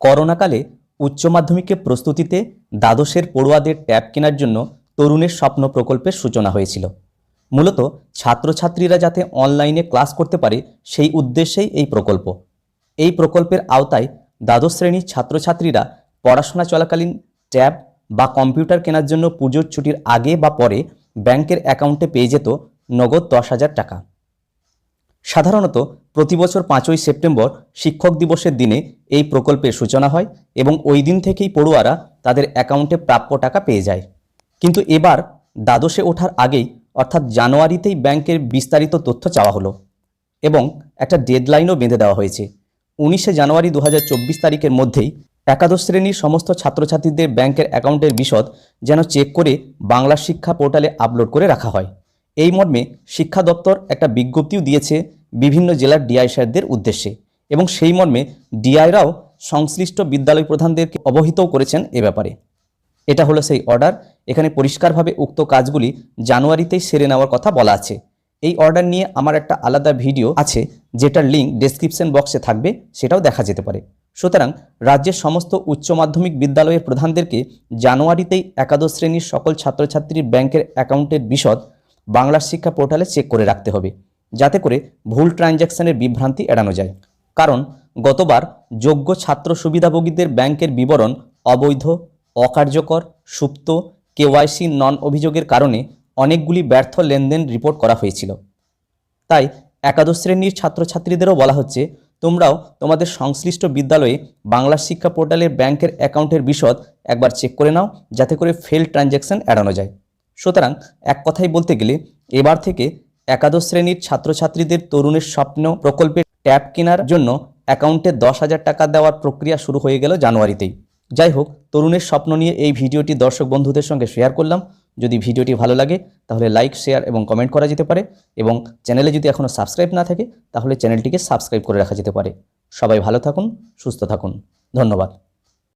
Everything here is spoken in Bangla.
করোনাকালে উচ্চ মাধ্যমিকে প্রস্তুতিতে দ্বাদশের পড়ুয়াদের ট্যাব কেনার জন্য তরুণের স্বপ্ন প্রকল্পের সূচনা হয়েছিল। মূলত ছাত্রছাত্রীরা যাতে অনলাইনে ক্লাস করতে পারে সেই উদ্দেশ্যেই এই প্রকল্প। এই প্রকল্পের আওতায় দ্বাদশ শ্রেণির ছাত্রছাত্রীরা পড়াশোনা চলাকালীন ট্যাব বা কম্পিউটার কেনার জন্য পুজোর ছুটির আগে বা পরে ব্যাংকের অ্যাকাউন্টে পেয়ে যেত নগদ দশ হাজার টাকা। সাধারণত প্রতি বছর পাঁচই সেপ্টেম্বর শিক্ষক দিবসের দিনে এই প্রকল্পের সূচনা হয় এবং ওই দিন থেকেই পড়ুয়ারা তাদের অ্যাকাউন্টে প্রাপ্য টাকা পেয়ে যায়। কিন্তু এবার দ্বাদশে ওঠার আগেই অর্থাৎ জানুয়ারিতেই ব্যাংকের বিস্তারিত তথ্য চাওয়া হলো এবং একটা ডেডলাইনও বেঁধে দেওয়া হয়েছে। উনিশে জানুয়ারি দু হাজার চব্বিশ তারিখের মধ্যেই একাদশ শ্রেণির সমস্ত ছাত্রছাত্রীদের ব্যাংকের অ্যাকাউন্টের বিশদ যেন চেক করে বাংলা শিক্ষা পোর্টালে আপলোড করে রাখা হয়। এই মর্মে শিক্ষা দপ্তর একটা বিজ্ঞপ্তিও দিয়েছে বিভিন্ন জেলার ডিআই স্যারদের উদ্দেশ্যে। এবং সেই মর্মে ডিআইরাও সংশ্লিষ্ট বিদ্যালয় প্রধানদেরকে অবহিতও করেছেন এ ব্যাপারে। এটা হলো সেই অর্ডার এখানে পরিষ্কারভাবে উক্ত কাজগুলি জানুয়ারিতেই সেরে নেওয়ার কথা বলা আছে। এই অর্ডার নিয়ে আমার একটা আলাদা ভিডিও আছে, যেটার লিঙ্ক ডেসক্রিপশন বক্সে থাকবে, সেটাও দেখা যেতে পারে। সুতরাং রাজ্যের সমস্ত উচ্চ মাধ্যমিক বিদ্যালয়ের প্রধানদেরকে জানুয়ারিতেই একাদশ শ্রেণির সকল ছাত্রছাত্রীর ব্যাংকের অ্যাকাউন্টের বিশদ বাংলার শিক্ষা পোর্টালে চেক করে রাখতে হবে। যাতে করে ভুল ট্রানজ্যাকশনের বিভ্রান্তি এড়ানো যায়। কারণ গতবার যোগ্য ছাত্র সুবিধাভোগীদের ব্যাংকের বিবরণ অবৈধ, অকার্যকর, সুপ্ত, কেওয়াইসি নন অভিযোগের কারণে অনেকগুলি ব্যর্থ লেনদেন রিপোর্ট করা হয়েছিল। তাই একাদশ শ্রেণির ছাত্রছাত্রীদেরও বলা হচ্ছে, তোমরাও তোমাদের সংশ্লিষ্ট বিদ্যালয়ে বাংলা শিক্ষা পোর্টালের ব্যাংকের অ্যাকাউন্টের বিশদ একবার চেক করে নাও, যাতে করে ফেল ট্রানজ্যাকশন এড়ানো যায়। সুতরাং এক কথাই বলতে গেলে, এবার থেকে একাদশ শ্রেণির ছাত্রছাত্রীদের তরুণের স্বপ্ন প্রকল্পে ট্যাব কেনার জন্য অ্যাকাউন্টে দশ হাজার টাকা দেওয়ার প্রক্রিয়া শুরু হয়ে গেল জানুয়ারিতেই। যাই হোক, তরুণের স্বপ্ন নিয়ে এই ভিডিওটি দর্শক বন্ধুদের সঙ্গে শেয়ার করলাম। যদি ভিডিওটি ভালো লাগে, তাহলে লাইক, শেয়ার এবং কমেন্ট করা যেতে পারে এবং চ্যানেলে যদি এখনও সাবস্ক্রাইব না থাকে, তাহলে চ্যানেলটিকে সাবস্ক্রাইব করে রাখা যেতে পারে। সবাই ভালো থাকুন, সুস্থ থাকুন। ধন্যবাদ।